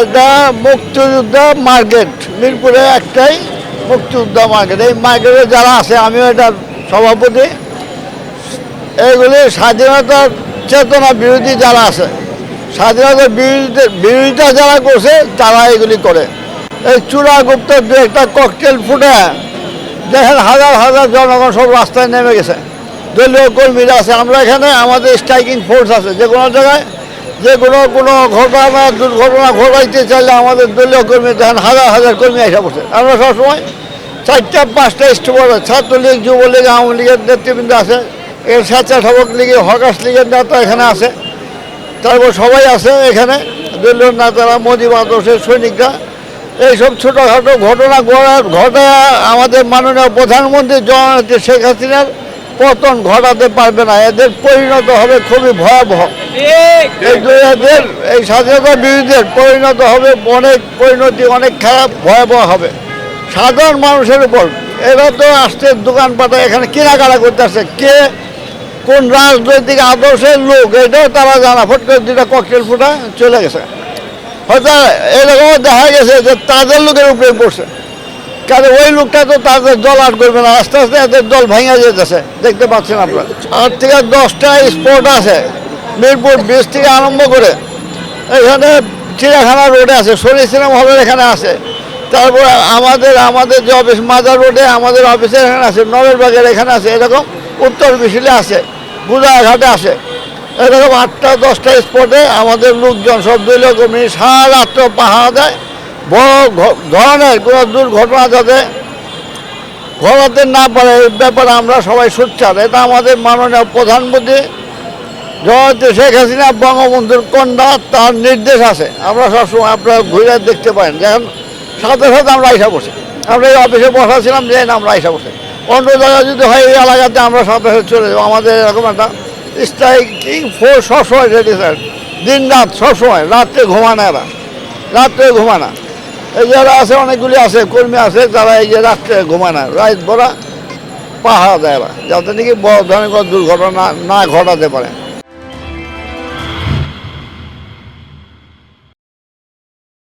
এটা মুক্তিযোদ্ধা মার্কেট। মিরপুরে একটাই মুক্তিযোদ্ধা মার্কেট। এই মার্কেটে যারা আছে, আমিও এটার সভাপতি এইগুলি স্বাধীনতার চেতনা বিরোধী যারা আছে, স্বাধীনতার বিরোধী, বিরোধিতা যারা করছে, তারা এগুলি করে। এই চূড়া গুপ্ত দু একটা ককটেল ফুটে, দেখেন হাজার হাজার জনগণ সব রাস্তায় নেমে গেছে। দলীয় কর্মীরা আছে, আমরা এখানে আমাদের স্ট্রাইকিং ফোর্স আছে, যে কোনো জায়গায় যে কোনো কোনো ঘটনা, দুর্ঘটনা ঘটাইতে চাইলে আমাদের দলীয় কর্মী দেখেন, হাজার হাজার কর্মী এসে পড়ছে আমরা সবসময় চারটা, পাঁচটা স্টেপর ছাত্রলীগ, যুবলীগ, আওয়ামী লীগের নেতৃবৃন্দ আছে। এর স্বেচ্ছাসেবক লীগের, হকাশ লীগের নেতা এখানে আছে। তারপর সবাই আছে এখানে, দলীয় নেতারা, মোদী আদর্শের সৈনিকরা। এইসব ছোটোখাটো ঘটনা ঘটার ঘটা আমাদের মাননীয় প্রধানমন্ত্রী জননেত্রী শেখ হাসিনার পতন ঘটাতে পারবে না। এদের পরিণত হবে খুবই ভয়াবহ। এদের, এই স্বাধীনতা বিরোধীদের পরিণত হবে অনেক পরিণতি, অনেক খারাপ, ভয়াবহ হবে। সাধারণ মানুষের উপর, এরা তো আসছে দোকানপাটে, এখানে কেনাকাটা করতে আসছে। কে কোন রাজনৈতিক আদর্শের লোক, এটাও তারা জানা। ফট করে দুটা ককটেল ফুটা চলে গেছে। হয়তো এরকমও দেখা গেছে যে তাদের লোকের উপরে পড়ছে। কারণ ওই লোকটা তো তাদের দল আট করবে না। আস্তে আস্তে এদের দল ভেঙে যেতেছে। দেখতে পাচ্ছেন আপনারা। আট থেকে দশটা স্পট আছে। মিরপুর ব্রিজ থেকে আরম্ভ করে এখানে চিড়িয়াখানা রোডে আছে। শনি সিনেমা হলের এখানে আছে। তারপর আমাদের আমাদের যে অফিস মাজার রোডে আমাদের অফিসের এখানে আছে। নগরবাগের এখানে আছে। এরকম উত্তর বিশিলে আছে। বুধাঘাটে আছে। এরকম আটটা, দশটা স্পটে আমাদের লোকজন সব দলীয় কর্মী সারা রাত্র পাহারা দেয়। বড় ধরনের কোনো দুর্ঘটনা যাতে ঘটাতে না পারে, এই ব্যাপারে আমরা সবাই সোচ্চার। এটা আমাদের মাননীয় প্রধানমন্ত্রী জয়ন্তী শেখ হাসিনা বঙ্গবন্ধুর কন্যা, তার নির্দেশ আছে। আমরা সবসময় আপনারা ঘুরে দেখতে পারেন। দেখেন, সাথে সাথে আমরা আইসা বসে। আমরা এই অফিসে বসা ছিলাম যে আমরা আইসা বসে। অন্য জায়গায় যদি হয়, এই এলাকাতে আমরা সাথে সাথে চলে যাব। আমাদের এরকম একটা স্ট্রাইকিং ফোর্স সবসময় রেডি স্যার দিন রাত সবসময়। রাত্রে ঘুমানো এরা। রাত্রে ঘুমানা এই যারা আছে, অনেকগুলি আছে, কর্মী আছে তারা এই যে রাত্রে ঘুমায় না, রাত ভরা পাহারা দেয় যাতে নাকি বড় ধরনের দুর্ঘটনা না ঘটাতে পারে।